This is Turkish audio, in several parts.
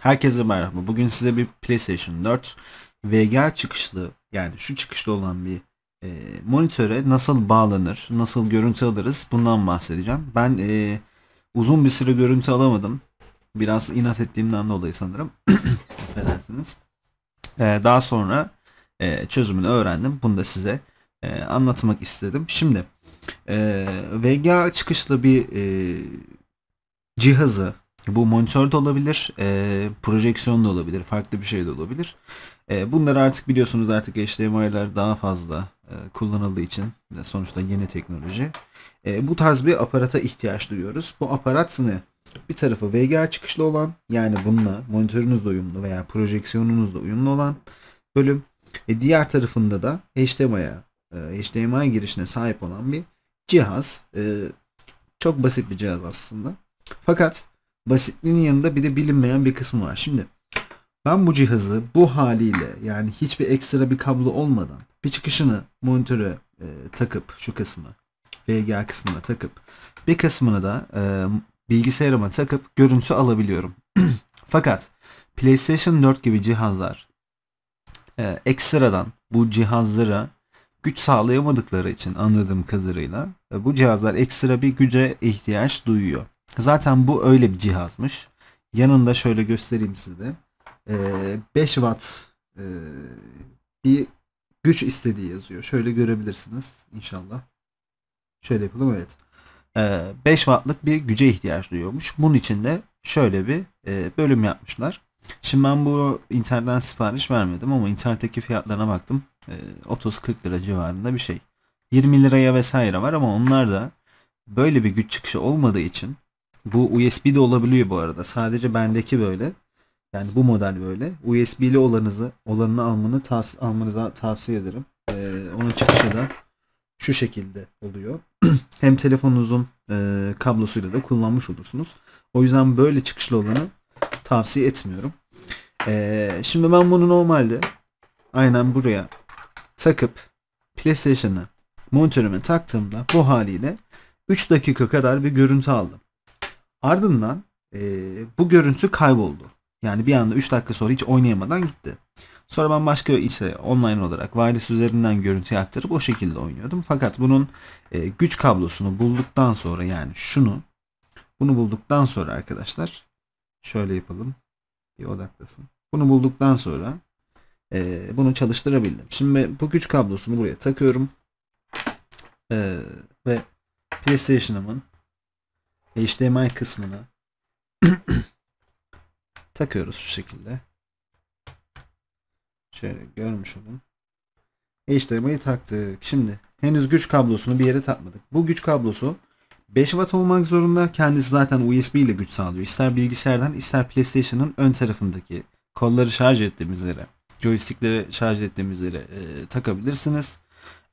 Herkese merhaba. Bugün size bir PlayStation 4 VGA çıkışlı yani şu çıkışlı olan bir e, monitöre nasıl bağlanır, nasıl görüntü alırız bundan bahsedeceğim. Ben e, uzun bir süre görüntü alamadım. Biraz inat ettiğimden dolayı sanırım. Affedersiniz. E, daha sonra e, çözümünü öğrendim. Bunu da size e, anlatmak istedim. Şimdi e, VGA çıkışlı bir e, cihazı bu monitör de olabilir, e, projeksiyon da olabilir, farklı bir şey de olabilir. E, bunları artık biliyorsunuz artık HDMI'ler daha fazla e, kullanıldığı için sonuçta yeni teknoloji. E, bu tarz bir aparata ihtiyaç duyuyoruz. Bu aparat ne? Bir tarafı VGA çıkışlı olan yani bununla monitörünüzle uyumlu veya projeksiyonunuzla uyumlu olan bölüm. E, diğer tarafında da HDMI'ye HDMI girişine sahip olan bir cihaz. E, çok basit bir cihaz aslında. Fakat basitliğinin yanında bir de bilinmeyen bir kısmı var. Şimdi ben bu cihazı bu haliyle yani hiçbir ekstra bir kablo olmadan bir çıkışını monitöre e, takıp şu kısmı VGA kısmına takıp bir kısmını da e, bilgisayarıma takıp görüntü alabiliyorum. Fakat PlayStation 4 gibi cihazlar e, ekstradan bu cihazlara güç sağlayamadıkları için anladığım kadarıyla e, bu cihazlar ekstra bir güce ihtiyaç duyuyor. Zaten bu öyle bir cihazmış. Yanında şöyle göstereyim size. Ee, 5 watt e, bir güç istediği yazıyor. Şöyle görebilirsiniz inşallah. Şöyle yapalım evet. Ee, 5 wattlık bir güce ihtiyaç duyuyormuş. Bunun için de şöyle bir e, bölüm yapmışlar. Şimdi ben bu internetten sipariş vermedim ama internetteki fiyatlarına baktım. E, 30-40 lira civarında bir şey. 20 liraya vesaire var ama onlar da böyle bir güç çıkışı olmadığı için bu USB de olabiliyor bu arada. Sadece bendeki böyle. Yani bu model böyle. USB'li olanınızı, olanını almanı tavs almanıza tavsiye ederim. Ee, onun çıkışı da şu şekilde oluyor. Hem telefonunuzun e, kablosuyla da kullanmış olursunuz. O yüzden böyle çıkışlı olanı tavsiye etmiyorum. Ee, şimdi ben bunu normalde aynen buraya takıp PlayStation'a monitörüme taktığımda bu haliyle 3 dakika kadar bir görüntü aldım. Ardından e, bu görüntü kayboldu. Yani bir anda 3 dakika sonra hiç oynayamadan gitti. Sonra ben başka işte online olarak wireless üzerinden görüntü aktarıp o şekilde oynuyordum. Fakat bunun e, güç kablosunu bulduktan sonra yani şunu bunu bulduktan sonra arkadaşlar şöyle yapalım. Bir odaklasın. Bunu bulduktan sonra e, bunu çalıştırabildim. Şimdi bu güç kablosunu buraya takıyorum. E, ve PlayStation'ımın HDMI kısmını takıyoruz şu şekilde. Şöyle görmüş olun. HDMI'yi taktık. Şimdi henüz güç kablosunu bir yere takmadık. Bu güç kablosu 5 watt olmak zorunda. Kendisi zaten USB ile güç sağlıyor. İster bilgisayardan ister PlayStation'ın ön tarafındaki kolları şarj ettiğimiz yere, joystickleri şarj ettiğimiz yere e, takabilirsiniz.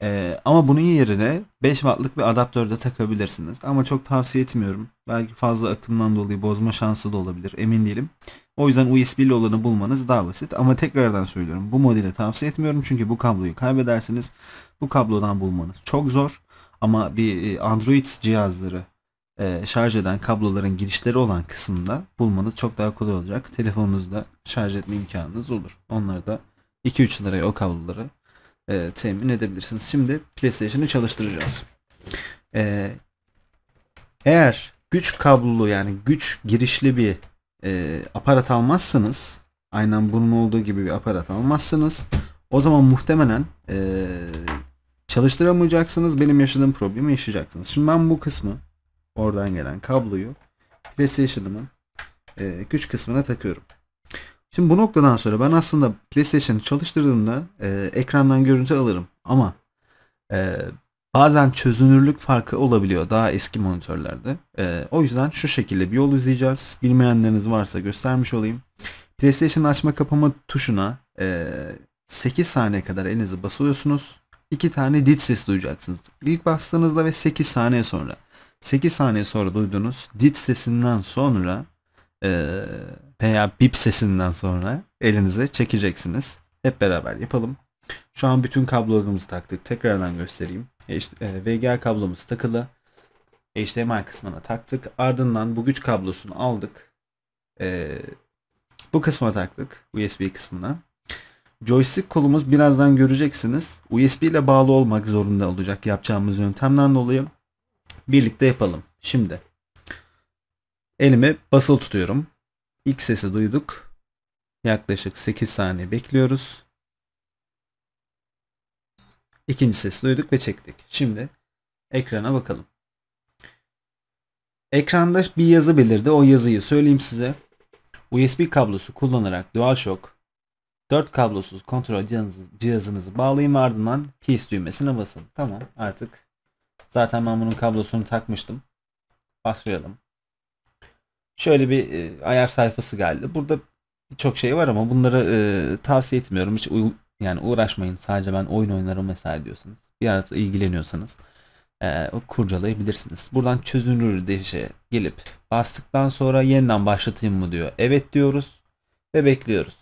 Ee, ama bunun yerine 5 wattlık bir adaptör de takabilirsiniz. Ama çok tavsiye etmiyorum. Belki fazla akımdan dolayı bozma şansı da olabilir. Emin değilim. O yüzden USB'li olanı bulmanız daha basit. Ama tekrardan söylüyorum. Bu modeli tavsiye etmiyorum. Çünkü bu kabloyu kaybedersiniz. Bu kablodan bulmanız çok zor. Ama bir e, Android cihazları e, şarj eden kabloların girişleri olan kısımda bulmanız çok daha kolay olacak. Telefonunuzda şarj etme imkanınız olur. Onları da 2-3 liraya o kabloları e, temin edebilirsiniz. Şimdi PlayStation'ı çalıştıracağız. E, eğer güç kablolu yani güç girişli bir e, aparat almazsanız aynen bunun olduğu gibi bir aparat almazsınız o zaman muhtemelen e, çalıştıramayacaksınız. Benim yaşadığım problemi yaşayacaksınız. Şimdi ben bu kısmı oradan gelen kabloyu PlayStation'ımın e, güç kısmına takıyorum. Şimdi bu noktadan sonra ben aslında PlayStation'ı çalıştırdığımda e, ekrandan görüntü alırım. Ama e, bazen çözünürlük farkı olabiliyor daha eski monitörlerde. E, o yüzden şu şekilde bir yol izleyeceğiz. Bilmeyenleriniz varsa göstermiş olayım. PlayStation açma kapama tuşuna e, 8 saniye kadar elinizi basıyorsunuz. 2 tane dit ses duyacaksınız. İlk bastığınızda ve 8 saniye sonra. 8 saniye sonra duyduğunuz dit sesinden sonra e, veya bip sesinden sonra elinize çekeceksiniz. Hep beraber yapalım. Şu an bütün kablolarımızı taktık. Tekrardan göstereyim. E, VGA kablomuz takılı. HDMI kısmına taktık. Ardından bu güç kablosunu aldık. E, Bu kısma taktık. USB kısmına. Joystick kolumuz birazdan göreceksiniz. USB ile bağlı olmak zorunda olacak yapacağımız yöntemden dolayı. Birlikte yapalım. Şimdi elimi basılı tutuyorum. İlk sesi duyduk. Yaklaşık 8 saniye bekliyoruz. İkinci sesi duyduk ve çektik. Şimdi ekrana bakalım. Ekranda bir yazı belirdi. O yazıyı söyleyeyim size. USB kablosu kullanarak DualShock 4 kablosuz kontrol cihazınızı bağlayın ve ardından keys düğmesine basın. Tamam artık zaten ben bunun kablosunu takmıştım. Başlayalım. Şöyle bir e, ayar sayfası geldi. Burada birçok şey var ama bunları e, tavsiye etmiyorum. Hiç yani uğraşmayın. Sadece ben oyun oynarım vesaire diyorsanız. Biraz ilgileniyorsanız e, kurcalayabilirsiniz. Buradan çözünürlü dişe gelip bastıktan sonra yeniden başlatayım mı diyor. Evet diyoruz ve bekliyoruz.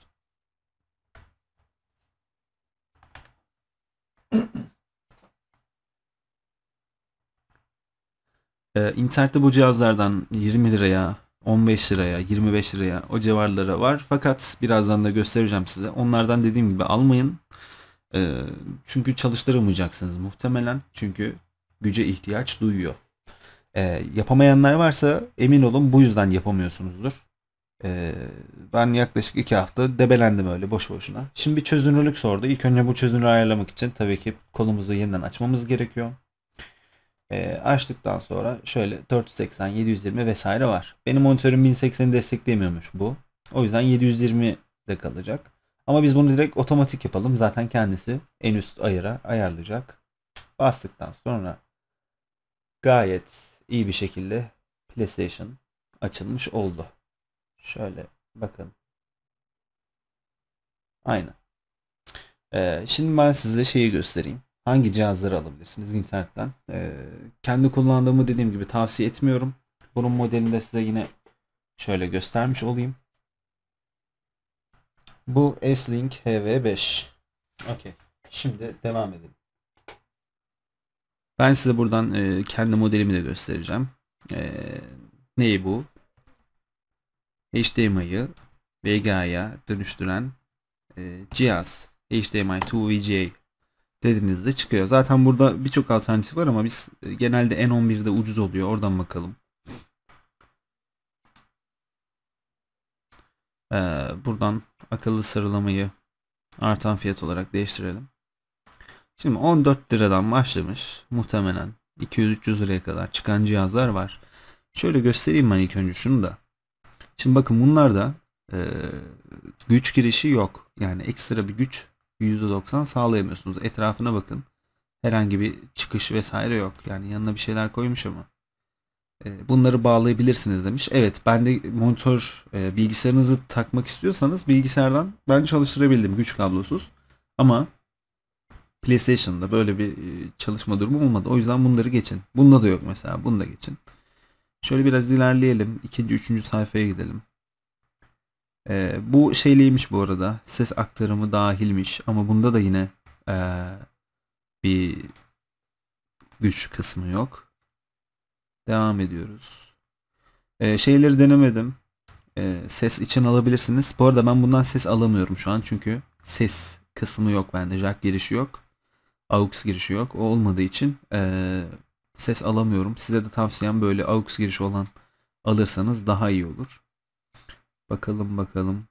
Ee, internette bu cihazlardan 20 liraya, 15 liraya, 25 liraya o civarlara var. Fakat birazdan da göstereceğim size. Onlardan dediğim gibi almayın. Ee, çünkü çalıştıramayacaksınız muhtemelen. Çünkü güce ihtiyaç duyuyor. Ee, yapamayanlar varsa emin olun bu yüzden yapamıyorsunuzdur. Ee, ben yaklaşık 2 hafta debelendim öyle boş boşuna. Şimdi çözünürlük sordu. İlk önce bu çözünürlüğü ayarlamak için tabii ki kolumuzu yeniden açmamız gerekiyor. Ee, açtıktan sonra şöyle 480, 720 vesaire var. Benim monitörüm 1080'i desteklemiyormuş bu. O yüzden 720 de kalacak. Ama biz bunu direkt otomatik yapalım. Zaten kendisi en üst ayıra ayarlayacak. Bastıktan sonra gayet iyi bir şekilde PlayStation açılmış oldu. Şöyle bakın. Aynen. Ee, şimdi ben size şeyi göstereyim. Hangi cihazları alabilirsiniz internetten? Ee, kendi kullandığımı dediğim gibi tavsiye etmiyorum. Bunun modelini de size yine şöyle göstermiş olayım. Bu S-Link HV5. Okey. Şimdi devam edelim. Ben size buradan e, kendi modelimi de göstereceğim. E, neyi bu? HDMI'yi VGA'ya dönüştüren e, cihaz. HDMI 2 VGA dediğinizde çıkıyor. Zaten burada birçok alternatif var ama biz e, genelde N11'de ucuz oluyor. Oradan bakalım. Ee, buradan akıllı sıralamayı artan fiyat olarak değiştirelim. Şimdi 14 liradan başlamış. Muhtemelen 200-300 liraya kadar çıkan cihazlar var. Şöyle göstereyim ben ilk önce şunu da. Şimdi bakın bunlarda e, güç girişi yok. Yani ekstra bir güç %90 sağlayamıyorsunuz. Etrafına bakın. Herhangi bir çıkış vesaire yok. Yani yanına bir şeyler koymuş ama. E, bunları bağlayabilirsiniz demiş. Evet ben de monitör e, bilgisayarınızı takmak istiyorsanız bilgisayardan ben çalıştırabildim güç kablosuz. Ama PlayStation'da böyle bir e, çalışma durumu olmadı. O yüzden bunları geçin. Bunda da yok mesela. Bunu da geçin. Şöyle biraz ilerleyelim. İkinci, üçüncü sayfaya gidelim. Ee, bu şeyliymiş bu arada. Ses aktarımı dahilmiş. Ama bunda da yine ee, bir güç kısmı yok. Devam ediyoruz. Ee, şeyleri denemedim. Ee, ses için alabilirsiniz. Bu arada ben bundan ses alamıyorum şu an. Çünkü ses kısmı yok bende. Jack girişi yok. AUX girişi yok. O olmadığı için ee, ses alamıyorum. Size de tavsiyem böyle AUX girişi olan alırsanız daha iyi olur. Bakalım bakalım.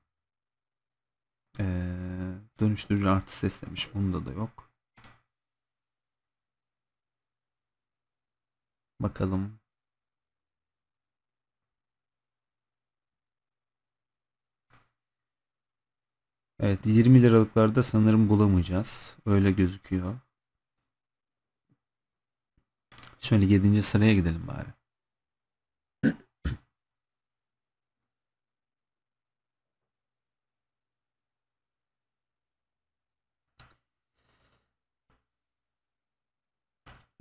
Ee, dönüştürücü artı ses demiş. Bunda da yok. Bakalım. Evet 20 liralıklarda sanırım bulamayacağız. Öyle gözüküyor. Şöyle 7. sıraya gidelim bari.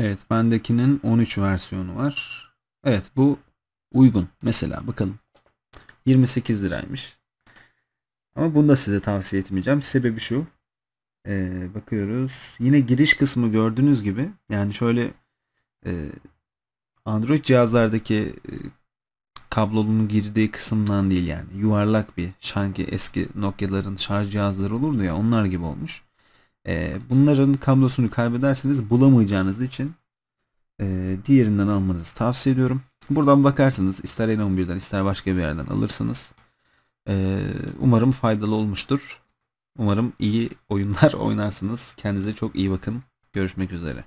Evet bendekinin 13 versiyonu var. Evet bu uygun. Mesela bakalım. 28 liraymış. Ama bunu da size tavsiye etmeyeceğim. Sebebi şu. Ee, bakıyoruz. Yine giriş kısmı gördüğünüz gibi. Yani şöyle e, Android cihazlardaki e, kablonun girdiği kısımdan değil yani. Yuvarlak bir şanki eski Nokia'ların şarj cihazları olurdu ya onlar gibi olmuş. Ee, bunların kablosunu kaybederseniz bulamayacağınız için e, diğerinden almanızı tavsiye ediyorum. Buradan bakarsınız ister N11'den ister başka bir yerden alırsınız. Ee, umarım faydalı olmuştur. Umarım iyi oyunlar oynarsınız. Kendinize çok iyi bakın. Görüşmek üzere.